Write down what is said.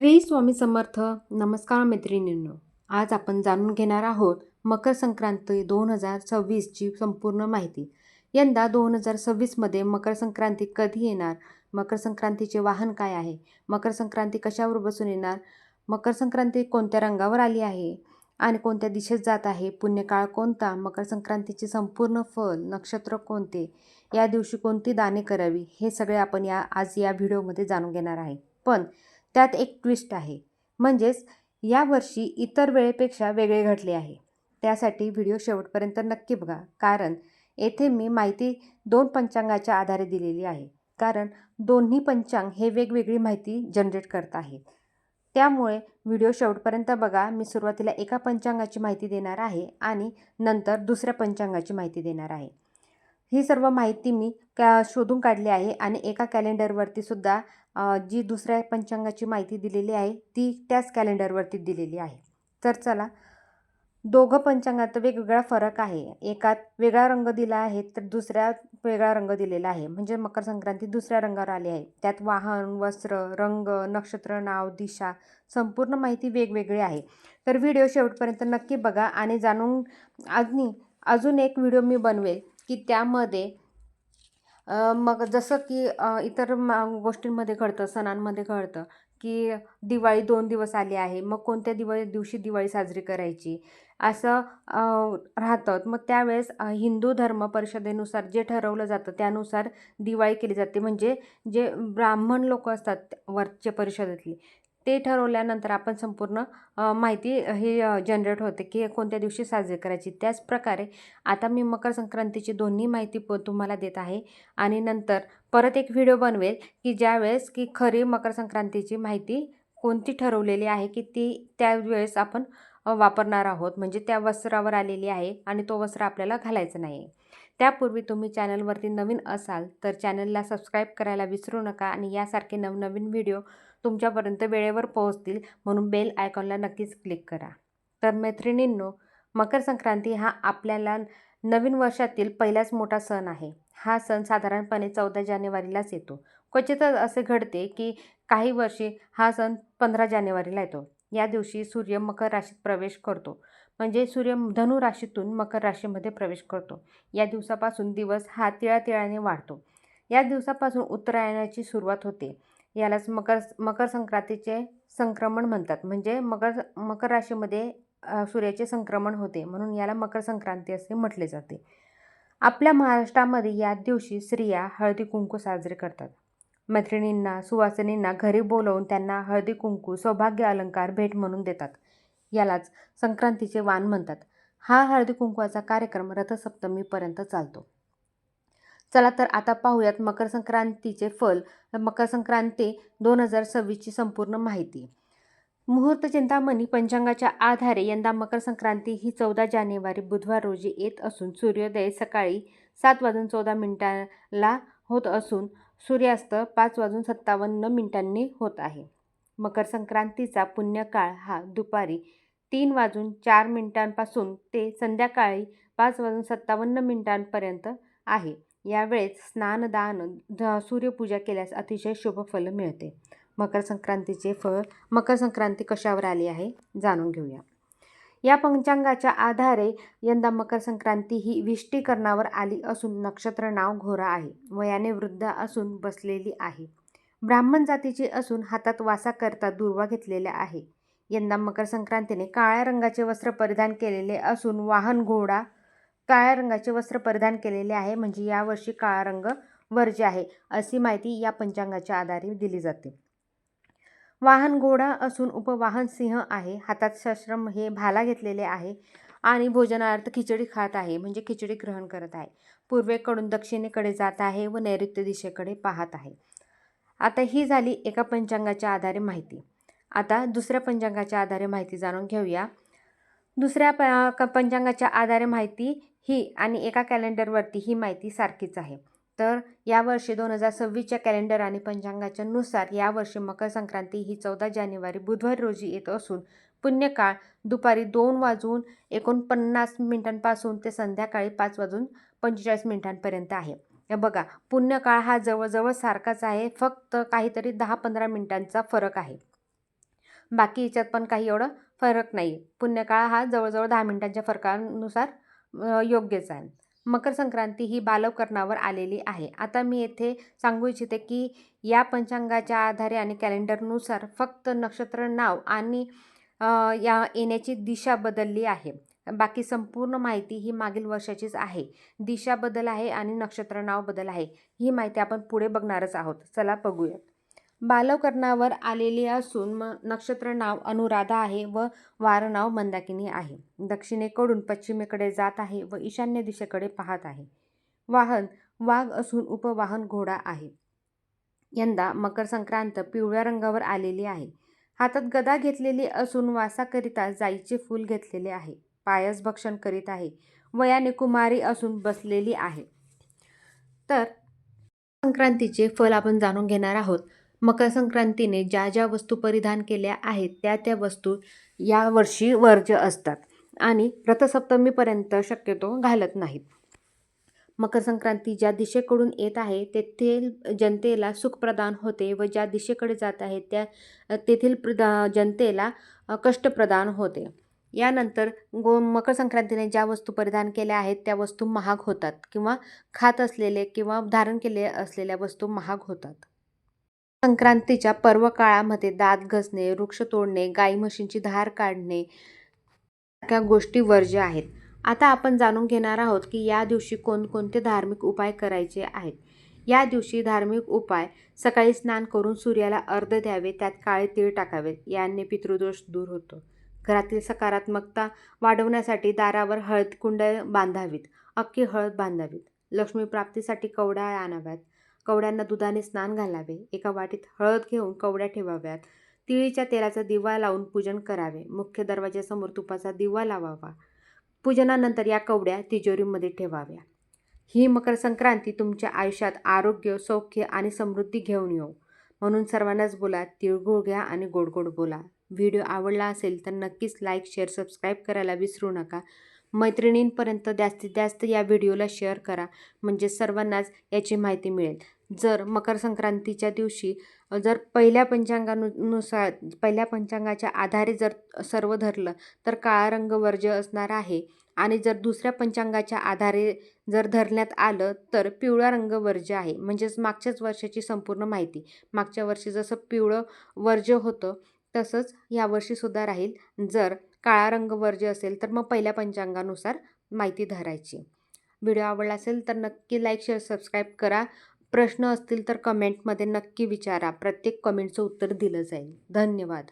श्री स्वामी समर्थ नमस्कार मैत्रिणींनो. आज आपण जाणून घेणार आहोत मकर संक्रांती दोन हजार सव्वीसची संपूर्ण माहिती. यंदा दोन हजार सव्वीसमध्ये मकर संक्रांती कधी येणार? मकर संक्रांतीचे वाहन काय आहे? मकर संक्रांती कशावर बसून येणार? मकर संक्रांती कोणत्या रंगावर आली आहे? आणि कोणत्या दिशेत जात आहे? पुण्यकाळ कोणता? मकर संक्रांतीचे संपूर्ण फल नक्षत्र कोणते? या दिवशी कोणती दाने करावी? हे सगळे आपण या आज या व्हिडिओमध्ये जाणून घेणार आहे. पण त्यात एक ट्विस्ट आहे. म्हणजेच यावर्षी इतर वेळेपेक्षा वेगळे घडले आहे. त्यासाठी व्हिडिओ शेवटपर्यंत नक्की बघा. कारण येथे मी माहिती दोन पंचांगाच्या आधारे दिलेली आहे. कारण दोन्ही पंचांग हे वेगवेगळी माहिती जनरेट करत आहेत त्यामुळे व्हिडिओ शेवटपर्यंत बघा. मी सुरुवातीला एका पंचांगाची माहिती देणार आहे आणि नंतर दुसऱ्या पंचांगाची माहिती देणार आहे. ही सर्व माहिती मी का शोधून काढली आहे आणि एका कॅलेंडरवरती सुद्धा जी दुसऱ्या पंचांगाची माहिती दिलेली आहे ती त्याच कॅलेंडरवरती दिलेली आहे. तर चला दोघं पंचांगात वेगवेगळा फरक आहे. एकात वेगळा रंग दिला आहे तर दुसऱ्यात वेगळा रंग दिलेला आहे. म्हणजे मकर संक्रांती दुसऱ्या रंगावर आली आहे. त्यात वाहन वस्त्र रंग नक्षत्र नाव दिशा संपूर्ण माहिती वेगवेगळी आहे. तर व्हिडिओ शेवटपर्यंत नक्की बघा आणि जाणून आणि अजून एक व्हिडिओ मी बनवेल. की त्यामध्ये मग जसं की इतर गोष्टींमध्ये घडतं सणांमध्ये घडतं की दिवाळी दोन दिवस आली आहे मग कोणत्या दिवाळी दिवशी दिवाळी साजरी करायची? असं राहतं. मग त्यावेळेस हिंदू धर्म परिषदेनुसार जे ठरवलं जातं त्यानुसार दिवाळी केली जाते. म्हणजे जे ब्राह्मण लोक असतात वरच्या परिषदेतली ते ठरवल्यानंतर आपण संपूर्ण माहिती ही जनरेट होते की कोणत्या दिवशी साजरी करायची. त्याचप्रकारे आता मी मकर संक्रांतीची दोन्ही माहिती प तुम्हाला देत आहे. आणि नंतर परत एक व्हिडिओ बनवेल की ज्यावेळेस की खरी मकर संक्रांतीची माहिती कोणती ठरवलेली आहे की ती त्यावेळेस आपण वापरणार आहोत. म्हणजे त्या वस्त्रावर आलेली आहे आणि तो वस्त्र आपल्याला घालायचं नाही त्यापूर्वी तुम्ही चॅनलवरती नवीन असाल तर चॅनलला सबस्क्राईब करायला विसरू नका आणि यासारखे नवनवीन व्हिडिओ तुमच्यापर्यंत वेळेवर पोहोचतील म्हणून बेल आयकॉनला नक्कीच क्लिक करा. तर मैत्रिणींनो मकर संक्रांती हा आपल्याला नवीन वर्षातील पहिलाच मोठा सण आहे. हा सण साधारणपणे चौदा जानेवारीलाच येतो. क्वचितच असे घडते की काही वर्षी हा सण पंधरा जानेवारीला येतो. या दिवशी सूर्य मकर राशीत प्रवेश करतो. म्हणजे सूर्य धनु राशीतून मकर राशीमध्ये प्रवेश करतो. या दिवसापासून दिवस हा तिळातिळाने वाढतो. या दिवसापासून उत्तरायणाची सुरुवात होते. यालाच मकर मकर संक्रांतीचे संक्रमण म्हणतात. म्हणजे मकर मकर राशीमध्ये सूर्याचे संक्रमण होते. म्हणून याला मकर संक्रांती असे म्हटले जाते. आपल्या महाराष्ट्रामध्ये या दिवशी स्त्रिया हळदी कुंकू साजरे करतात. मैत्रिणींना सुवासिनींना घरी बोलवून त्यांना हळदी कुंकू सौभाग्य अलंकार भेट म्हणून देतात. यालाच संक्रांतीचे वाण म्हणतात. हा हळदी कुंकवाचा कार्यक्रम रथसप्तमीपर्यंत चालतो. चला तर आता पाहूयात मकर संक्रांतीचे फल. मकर संक्रांती दोन हजार सव्वीसची संपूर्ण माहिती. मुहूर्त चिंतामणी पंचांगाच्या आधारे यंदा मकर संक्रांती ही चौदा जानेवारी बुधवार रोजी येत असून सूर्योदय सकाळी सात वाजून चौदा मिनिटाला होत असून सूर्यास्त पाच वाजून सत्तावन्न मिनिटांनी होत आहे. मकर संक्रांतीचा पुण्यकाळ हा दुपारी तीन वाजून चार मिनिटांपासून ते संध्याकाळी पाच वाजून सत्तावन्न मिनिटांपर्यंत आहे. यावेळेस स्नानदान सूर्यपूजा केल्यास अतिशय शुभ फल मिळते. मकर संक्रांतीचे फळ मकर संक्रांती कशावर आली आहे जाणून घेऊया. या पंचांगाच्या आधारे यंदा मकर संक्रांती ही विष्टीकरणावर आली असून नक्षत्र नाव घोरा आहे वयाने वृद्ध असून बसलेली आहे. ब्राह्मण जातीची असून हातात वासा करता दुर्वा घेतलेल्या आहे. यंदा मकर संक्रांतीने काळ्या रंगाचे वस्त्र परिधान केलेले असून वाहन घोडा काळ्या रंगाचे वस्त्र परिधान केलेले आहे. म्हणजे यावर्षी काळा रंग वर्ज्य आहे अशी माहिती या पंचांगाच्या आधारे दिली जाते. वाहन घोडा असून उपवाहन सिंह आहे. हातात शस्त्रम हे भाला घेतलेले आहे आणि भोजनार्थ खिचडी खात आहे. म्हणजे खिचडी ग्रहण करत आहे. पूर्वेकडून दक्षिणेकडे जात आहे व नैऋत्य दिशेकडे पाहत आहे. आता ही झाली एका पंचांगाच्या आधारे माहिती. आता दुसऱ्या पंचांगाच्या आधारे माहिती जाणून घेऊया. दुसऱ्या प पंचांगाच्या आधारे माहिती ही आणि एका कॅलेंडरवरती ही माहिती सारखीच आहे. तर यावर्षी दोन हजार सव्वीसच्या कॅलेंडर आणि पंचांगाच्या नुसार यावर्षी मकर संक्रांती ही चौदा जानेवारी बुधवार रोजी येत असून पुण्यकाळ दुपारी दोन वाजून एकोणपन्नास मिनिटांपासून ते संध्याकाळी पाच वाजून पंचेचाळीस मिनिटांपर्यंत आहे. बघा पुण्यकाळ हा जवळजवळ सारखाच आहे फक्त काहीतरी दहा पंधरा मिनिटांचा फरक आहे. बाकी याच्यात पण काही एवढं फरक नाही पुण्यकाळ हा जवळजवळ दहा मिनिटांच्या फरकानुसार योग्यच आहे. मकर संक्रांती ही बालवकरणावर आलेली आहे. आता मी येथे सांगू इच्छिते की या पंचांगाच्या आधारे आणि कॅलेंडरनुसार फक्त नक्षत्र नाव आणि या येण्याची दिशा बदलली आहे. बाकी संपूर्ण माहिती ही मागील वर्षाचीच आहे. दिशा बदल आहे आणि नक्षत्र नाव बदल आहे. ही माहिती आपण पुढे बघणारच आहोत. चला बघूयात बालकर्णावर आलेली असून म नक्षत्र नाव अनुराधा आहे व वारनाव मंदाकिनी आहे. दक्षिणेकडून पश्चिमेकडे जात आहे व ईशान्य दिशेकडे पाहत आहे. वाहन वाघ असून उपवाहन घोडा आहे. यंदा मकर संक्रांत पिवळ्या रंगावर आलेली आहे. हातात गदा घेतलेली असून वासाकरिता जाईचे फूल घेतलेले आहे. पायस भक्षण करीत आहे. वयाने कुमारी असून बसलेली आहे. तर संक्रांतीचे फल आपण जाणून घेणार आहोत. मकर संक्रांतीने ज्या ज्या वस्तू परिधान केल्या आहेत त्या त्या वस्तू यावर्षी वर्ज्य असतात आणि रथसप्तमीपर्यंत शक्यतो घालत नाहीत. मकर संक्रांती ज्या दिशेकडून येत आहे तेथील जनतेला सुख प्रदान होते व ज्या दिशेकडे जात आहे त्या तेथील प्रदा जनतेला कष्ट प्रदान होते. यानंतर गो मकर संक्रांतीने ज्या वस्तू परिधान केल्या आहेत त्या वस्तू महाग होतात किंवा खात असलेले किंवा धारण केले असलेल्या वस्तू महाग होतात. संक्रांतीच्या पर्व काळामध्ये दात घसणे वृक्ष तोडणे गाई म्हशींची धार काढणे सारख्या गोष्टी वर्ज्य आहेत. आता आपण जाणून घेणार आहोत की या दिवशी कोणकोणते धार्मिक उपाय करायचे आहेत. या दिवशी धार्मिक उपाय सकाळी स्नान करून सूर्याला अर्ध द्यावे त्यात काळे तीळ टाकावेत याने पितृदोष दूर होतो. घरातील सकारात्मकता वाढवण्यासाठी दारावर हळद कुंड बांधावीत अख्खी हळद बांधावीत. लक्ष्मी प्राप्तीसाठी आणाव्यात. कवड्यांना दुधाने स्नान घालावे. एका वाटीत हळद घेऊन कवड्या ठेवाव्यात. तिळीच्या तेलाचा दिवा लावून पूजन करावे. मुख्य दरवाजासमोर तुपाचा दिवा लावावा. पूजनानंतर या कवड्या तिजोरीमध्ये ठेवाव्या. ही मकर संक्रांती तुमच्या आयुष्यात आरोग्य सौख्य आणि समृद्धी घेऊन येऊ म्हणून सर्वांनाच बोला तिळगुळ घ्या आणि गोड गोड बोला. व्हिडिओ आवडला असेल तर नक्कीच लाईक शेअर सबस्क्राईब करायला विसरू नका. मैत्रिणींपर्यंत जास्तीत जास्त या व्हिडिओला शेअर करा. म्हणजे सर्वांनाच याची माहिती मिळेल. जर मकर संक्रांतीच्या दिवशी जर पहिल्या पंचांगानुनुसार पहिल्या पंचांगाच्या आधारे जर सर्व धरलं तर काळा रंग वर्ज्य असणार आहे. आणि जर दुसऱ्या पंचांगाच्या आधारे जर धरण्यात आलं तर पिवळा रंग वर्ज्य आहे. म्हणजेच मागच्याच वर्षाची संपूर्ण माहिती. मागच्या वर्षी जसं पिवळं वर्ज्य होतं तसंच यावर्षीसुद्धा राहील. जर काळा रंग वर्ज्य असेल तर मग पहिल्या पंचांगानुसार माहिती धरायची. व्हिडिओ आवडला असेल तर नक्की लाईक शेअर सबस्क्राईब करा. प्रश्न असतील तर कमेंटमध्ये नक्की विचारा. प्रत्येक कमेंटचं उत्तर दिलं जाईल. धन्यवाद.